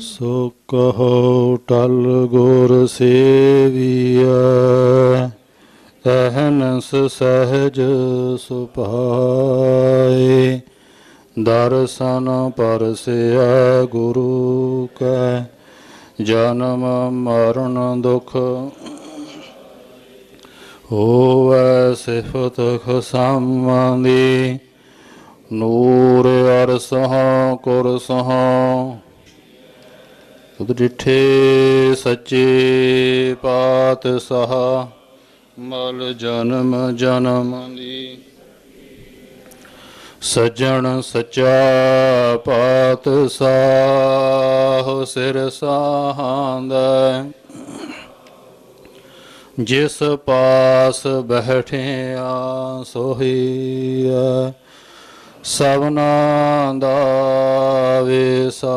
ਸੋ ਕਹੋ ਟਲ ਗੁਰ ਸੇਵੀਐ ਅਹਨਸ ਸਹਜ ਸੁਭਾਏ। ਦਰਸ਼ਨ ਪਰਸਿਆ ਗੁਰੂ ਕੈ, ਜਨਮ ਮਰਨ ਦੁਖ ਹੋਵੈ ਸਿਫਤ ਖਸਮਾਂਦੀ। ਨੂਰ ਅਰਸਹ, ਕੁਰਸਹ ਤੁਧ ਡਿਠੇ ਸੱਚੇ ਪਾਤ ਸਹ ਮਲ ਜਨਮ ਜਨਮ ਦੀ ਸਜਣ ਸਚਾ ਪਾਤ ਸਾਹ ਸਿਰ ਸਾਹਾਂਦਾ ਜਿਸ ਪਾਸ ਬਹਿਠਿਆ ਸੋਹੀਆ ਸਭਨਾ ਦਾ ਵੇਸਾ।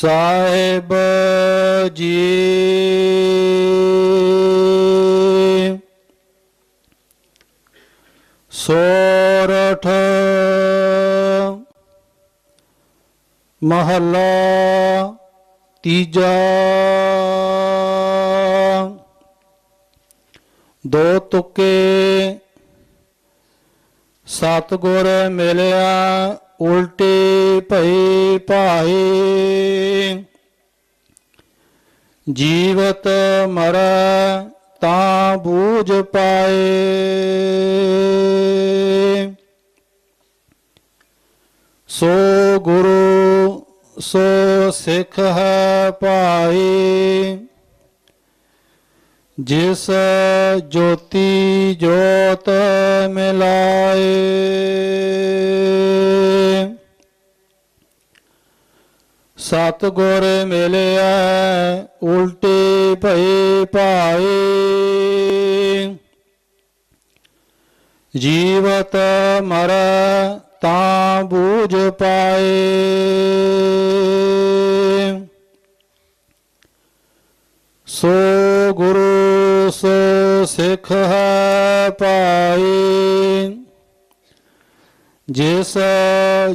ਸਾਹਿਬ ਜੀ ਸੋਰਠ ਮਹੱਲਾ ਤੀਜਾ ਦੋ ਤੁਕੇ ਸਤਗੁਰ ਮਿਲਿਆ, ਉਲਟੇ ਭਈ ਭਾਏ ਜੀਵਤ ਮਰ ਤਾਂ ਬੂਝ ਪਾਏ। ਸੋ ਗੁਰੂ, ਸੋ ਸਿੱਖ ਹੈ ਭਾਈ। ਜਿਸ ਜੋਤੀ ਜੋਤ ਮਿਲਾਏ ਸਤਗੁਰ ਮਿਲਿਆ ਉਲਟੇ ਭਏ ਭਾਏ ਜੀਵਤ ਮਰ ਤਾਂ ਬੂਝ ਪਾਏ ਸੋ ਗੁਰੂ ਸੋ ਸਿੱਖ ਹੈ ਪਾਈ ਜਿਸ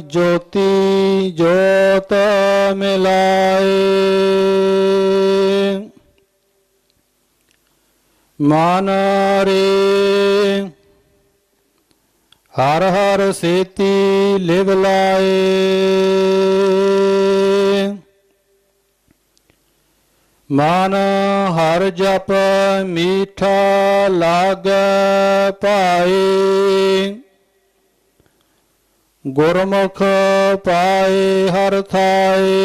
ਜੋਤੀ ਜੋਤ ਮਿਲਾਏ। ਮਨ ਰੇ। ਹਰ ਹਰ ਸੇਤੀ ਲਿਵ ਲਾਏ। ਮਨ ਹਰ ਜਪ ਮੀਠਾ ਲਾਗੈ ਪਾਏ। ਗੁਰਮੁਖ ਪਾਏ ਹਰ ਥਾਏ।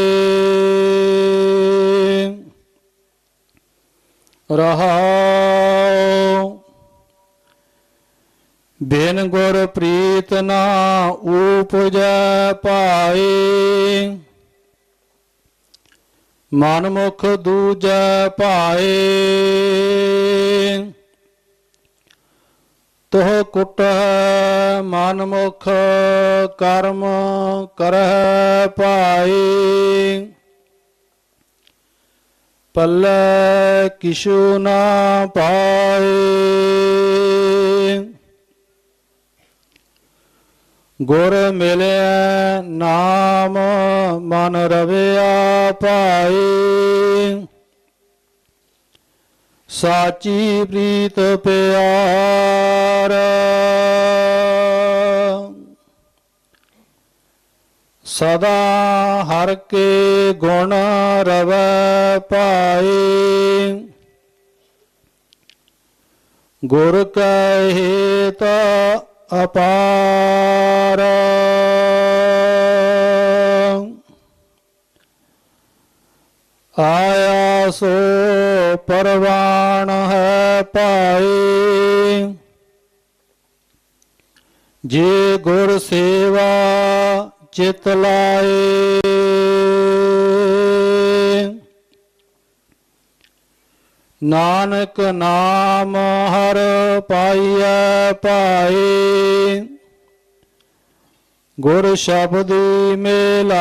ਰਹਾਉ। ਬਿਨ ਗੁਰ ਮਨਮੁਖ ਦੂਜੈ ਪਾਏ ਤੋਹ ਕੁਟ ਮਨ ਕਰਮ ਕਰਹਿ ਪਾਏ ਪੱਲੇ ਕਿਛੂ ਨਾ ਪਾਏ। ਗੁਰ ਮਿਲਿਆ ਨਾਮ ਮਨ ਰਵਿਆ ਪਾਏ ਸਾਚੀ ਪ੍ਰੀਤ ਪਿਆਰ। ਸਦਾ ਹਰ ਕੇ ਗੁਣ ਰਵੈ ਪਾਈ ਗੁਰ ਕਹੇ ਹੇਤ ਅਪਾਰ। ਆਇਆ ਸੋ ਪਰਵਾਣ ਹੈ ਪਾਏ ਜੇ ਗੁਰ ਸੇਵਾ ਚਿਤ ਲਾਏ। ਨਾਨਕ ਨਾਮ ਹਰ ਪਾਈਐ ਭਾਏ ਗੁਰ ਸ਼ਬਦੀ ਮਿਲਾਏ।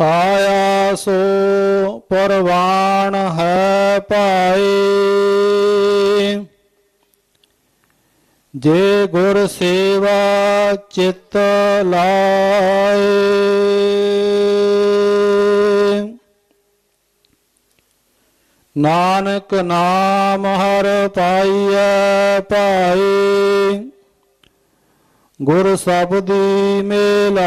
ਆਇਆ ਸੋ ਪਰਵਾਨ ਹੈ ਭਾਈ। ਜੇ ਗੁਰ ਸੇਵਾ ਚਿਤ ਲਾਏ। ਨਾਨਕ ਨਾਮ ਹਰ ਪਾਈਐ ਭਾਈ ਗੁਰ ਸਬਦੀ ਮਿਲਾਏ।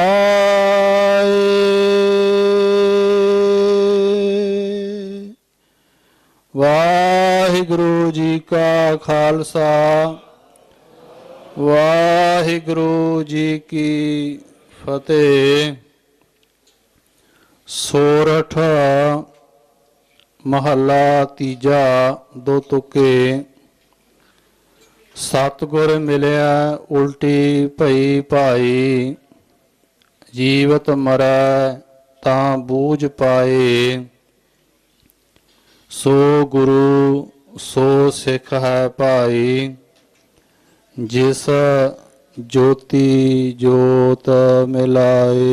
ਵਾਹਿਗੁਰੂ ਜੀ ਕਾ ਖਾਲਸਾ। ਵਾਹਿਗੁਰੂ ਜੀ ਕੀ ਫਤਿਹ। ਸੋਰਠ, ਮਹੱਲਾ ਤੀਜਾ, ਦੋ ਤੁਕੇ। ਸਤਗੁਰ ਮਿਲਿਆ, ਉਲਟੀ ਭਈ ਭਾਈ। ਜੀਵਤ ਮਰੈ, ਤਾਂ ਬੂਝ ਪਾਏ। ਸੋ ਗੁਰੂ, ਸੋ ਸਿੱਖ ਹੈ ਭਾਈ। ਜਿਸ ਜੋਤੀ ਜੋਤ ਮਿਲਾਏ।